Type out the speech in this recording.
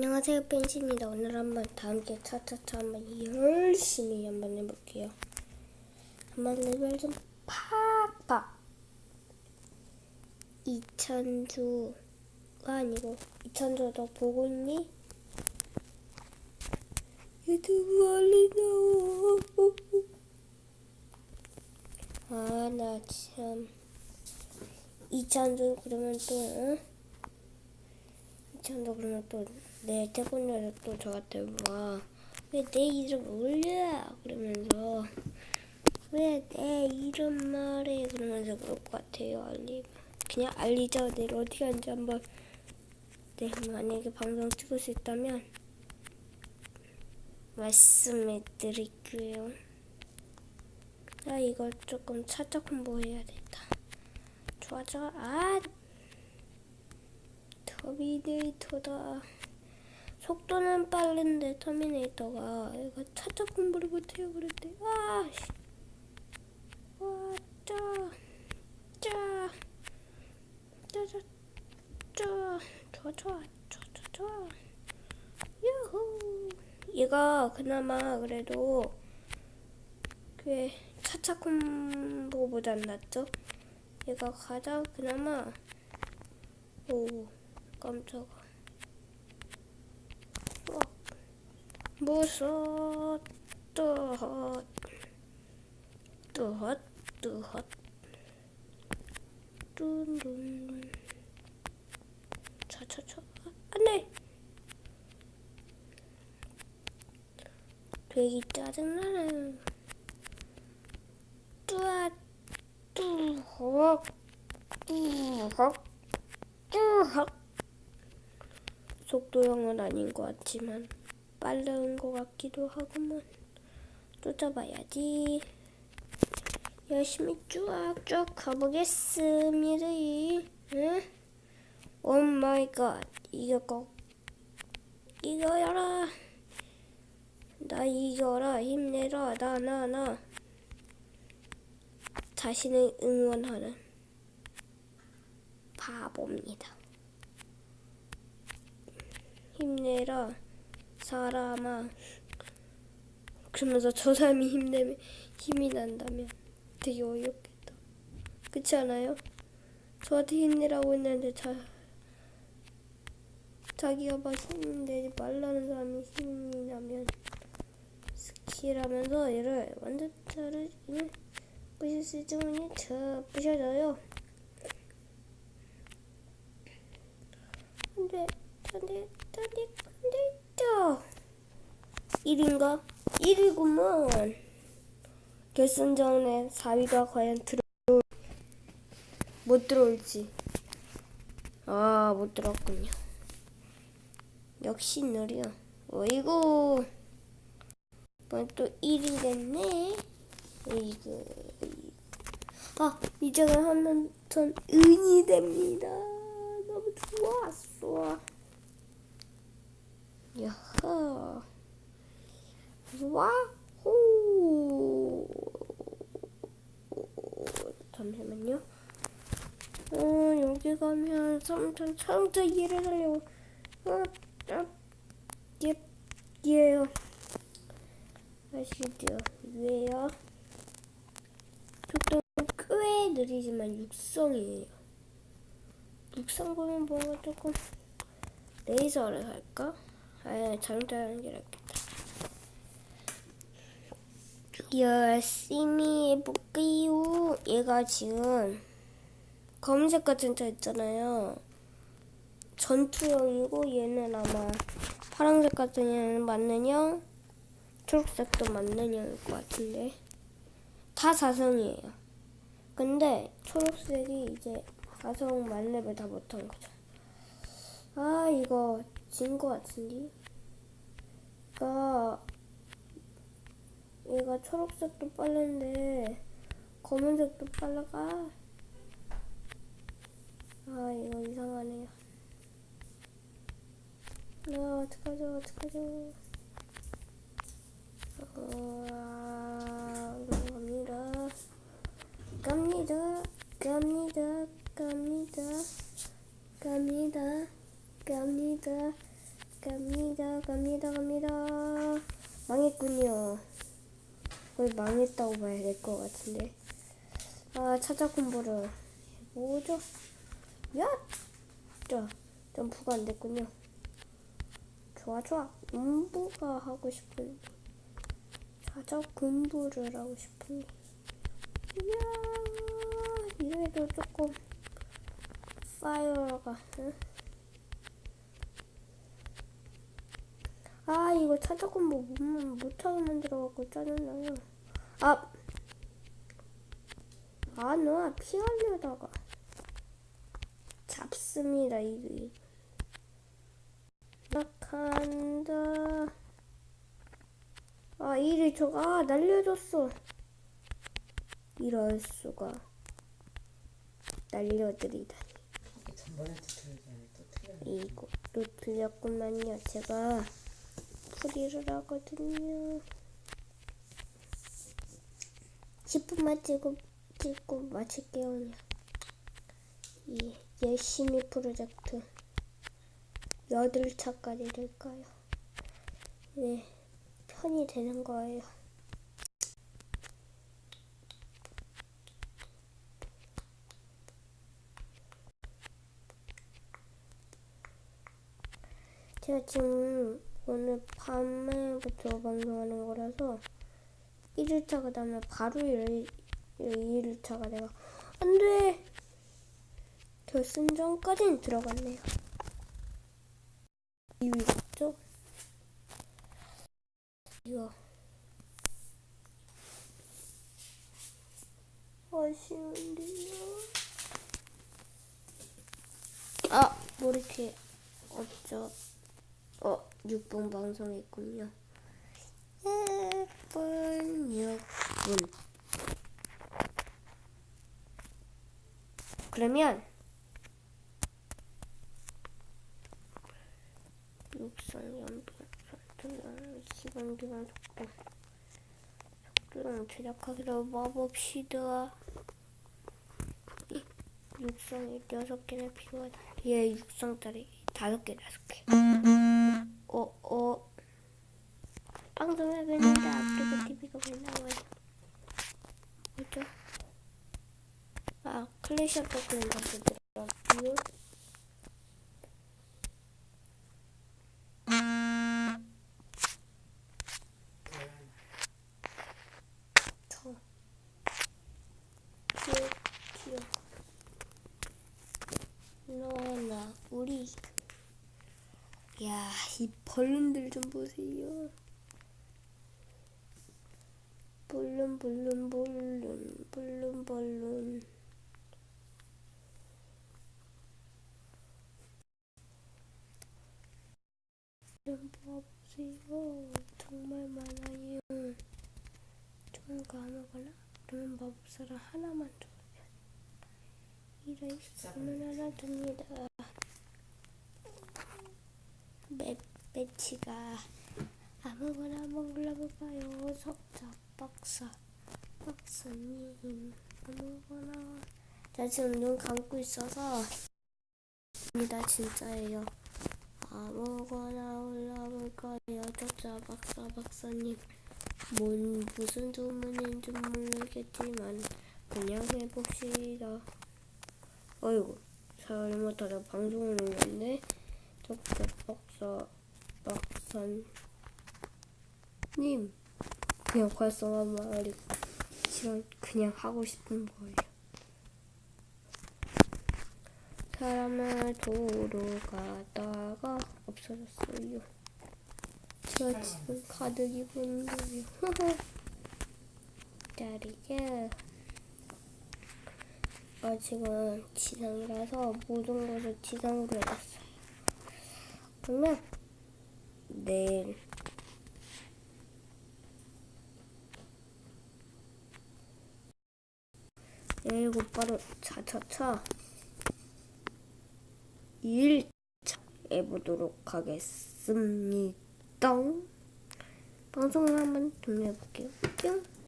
안녕하세요 벤시입니다. 오늘 한번 다 함께 차차차 한번 열심히 한번 해볼게요. 한번 레벨 좀 팍팍 이천주가 아니고 이천주 너 보고 있니? 유튜브 알림 나와 아나 참. 이천주 그러면 또 응? 이천주 그러면 또 내 태권도에서 또 저한테 와왜 내 이름 올려? 그러면서. 왜 내 이름 말해? 그러면서 그럴 것 같아요. 알리 그냥 알리죠 내일 어디 간지 한번. 네 만약에 방송 찍을 수 있다면 말씀해 드릴게요. 나 이거 조금 차차 콤보 해야 겠다. 좋아 좋아. 아! 터미네이터다 속도는 빠른데 터미네이터가 얘가 차차 공부를 못해요 그랬대 아, 씨. 와, 짜, 짜, 짜자, 짜, 좋아, 좋아, 좋아, 좋아, 좋아. 유후. 얘가 그나마 그래도 그 차차 콤보보단 낫죠? 얘가 가장 그나마 오 깜짝아. 어. 무서 뜨헛 뜨헛 뜨헛. 뚠뚠 차차차. 안돼! 되게 짜증나는. 뚜아 뚜헉 뚜헉 뚜헉. 속도형은 아닌 것 같지만 빠른 것 같기도 하구만 쫓아봐야지. 열심히 쭉쭉 가보겠습니다. 응? 오 마이 갓 이거 꼭 이거여라. 나 이겨라. 힘내라. 나 나 나. 자신을 응원하는 바보입니다. 힘내라 사람아 그러면서 저 사람이 힘내면 힘이 난다면 되게 어이없겠다. 그렇지 않아요? 저한테 힘내라고 했는데 자, 자기가 막 힘내지 말라는 사람이 힘이 나면 스킬하면서 얘를 완전 차를 수 있으면 저 부셔져요. 안돼 안돼 안돼 안돼 또 1인가? 1위구먼 결승전에 4위가 과연 들어올 못 들어올지. 아 못 들어왔군요. 역시 느려 어이구. 이번 또 1위 됐네. 이거 아 이제는 전 은이 됩니다. 너무 좋았어 야하 와호. 잠시만요. 어 여기 가면 삼천 일을 하려고. 어, 어, 예, 예요. 아시죠? 왜요? 속도 꽤 느리지만 육성이에요. 육성 보면 뭔가 조금 레이저를 할까? 아 잘못하는 게 낫겠다 열심히 해볼게요. 얘가 지금 검은색 같은 차 있잖아요. 전투형이고 얘는 아마 파란색 같은 얘는 맞는 형, 초록색도 맞는 형일 것 같은데 다 사성이에요. 근데 초록색이 이제 사성 만렙을 다 못한 거죠. 아 이거 진 것 같은데. 그러니까 얘가 초록색도 빨랐는데 검은색도 빨라가. 아 이거 이상하네요. 아 어떡하죠 어떡하죠. 어, 갑니다. 갑니다 갑니다 갑니다 갑니다 갑니다 갑니다 갑니다, 갑니다. 망했군요. 거의 망했다고 봐야 될 것 같은데. 아, 찾아 공부를 해보죠. 야! 자, 점프가 안 됐군요. 좋아, 좋아. 공부가 하고 싶은. 찾아 공부를 하고 싶은데. 이야, 이래도 조금 파이어가. 응? 아 이거 찾아 공부 못, 못하게 만들어갖고 짜증나요. 아, 아, 너 피하려다가 잡습니다 이거. 낙한다. 아 일이 저가 아, 날려줬어. 이럴 수가 날려드리다니. 이게 틀리잖아요. 또 틀렸구만요. 제가 풀이를 하거든요. 10분만 찍고 찍고 마칠게요. 그냥. 이 열심히 프로젝트 8차까지 될까요? 네, 편이 되는 거예요. 제가 지금 오늘 밤에부터 방송하는 거라서 1일차가 되면 바로 2일차가 내가 안돼! 결승전까지는 들어갔네요. 2위 같죠? 이거. 아쉬운데요? 아! 머리띠 없죠? 어, 6분 방송했군요. 예쁜 6분. 그러면 육상 연필 설정 시간 기간 속도 속도랑 제작하기로 봐봅시다. 이 육상이 여섯 개나 필요하다. 얘 육상짜리 다섯 개 다섯 개. 어, 어. 방송에 했는데 아프리카 TV가 왜 나와요? 뭐죠? 아, 클래시 오브 클랜가 보더라고요. 야, 이 벌룬들 좀 보세요. 볼룬, 볼룬, 볼룬, 볼룬, 볼룬. 좀 봐보세요. 정말 많아요. 좋은 거 아무거나? 그러면 마법사를 하나만 줘요. 이래 있으면 하나 줍니다. 매치가 아무거나 골라볼까요? 석자 박사 박사님 아무거나. 나 지금 눈 감고 있어서 입니다 진짜예요. 아무거나 골라볼까요? 석자 박사 박사님. 뭔 무슨 주문인지 모르겠지만 그냥 해봅시다. 어이구 잘못하다. 방송을 올렸네. doktor 박사 박사님 그냥 활성화 말이 싫어 그냥 하고 싶은 거예요. 사람을 도로 가다가 없어졌어요. 제가 지금 가득 입은 거예요. 짜리게 아직은 지상이라서 모든 것을 지상으로 해놨어요. 그러면 내일 내일 곧바로 차차차 2일차 해보도록 하겠습니다. 방송을 한번 돌려볼게요. 뿅.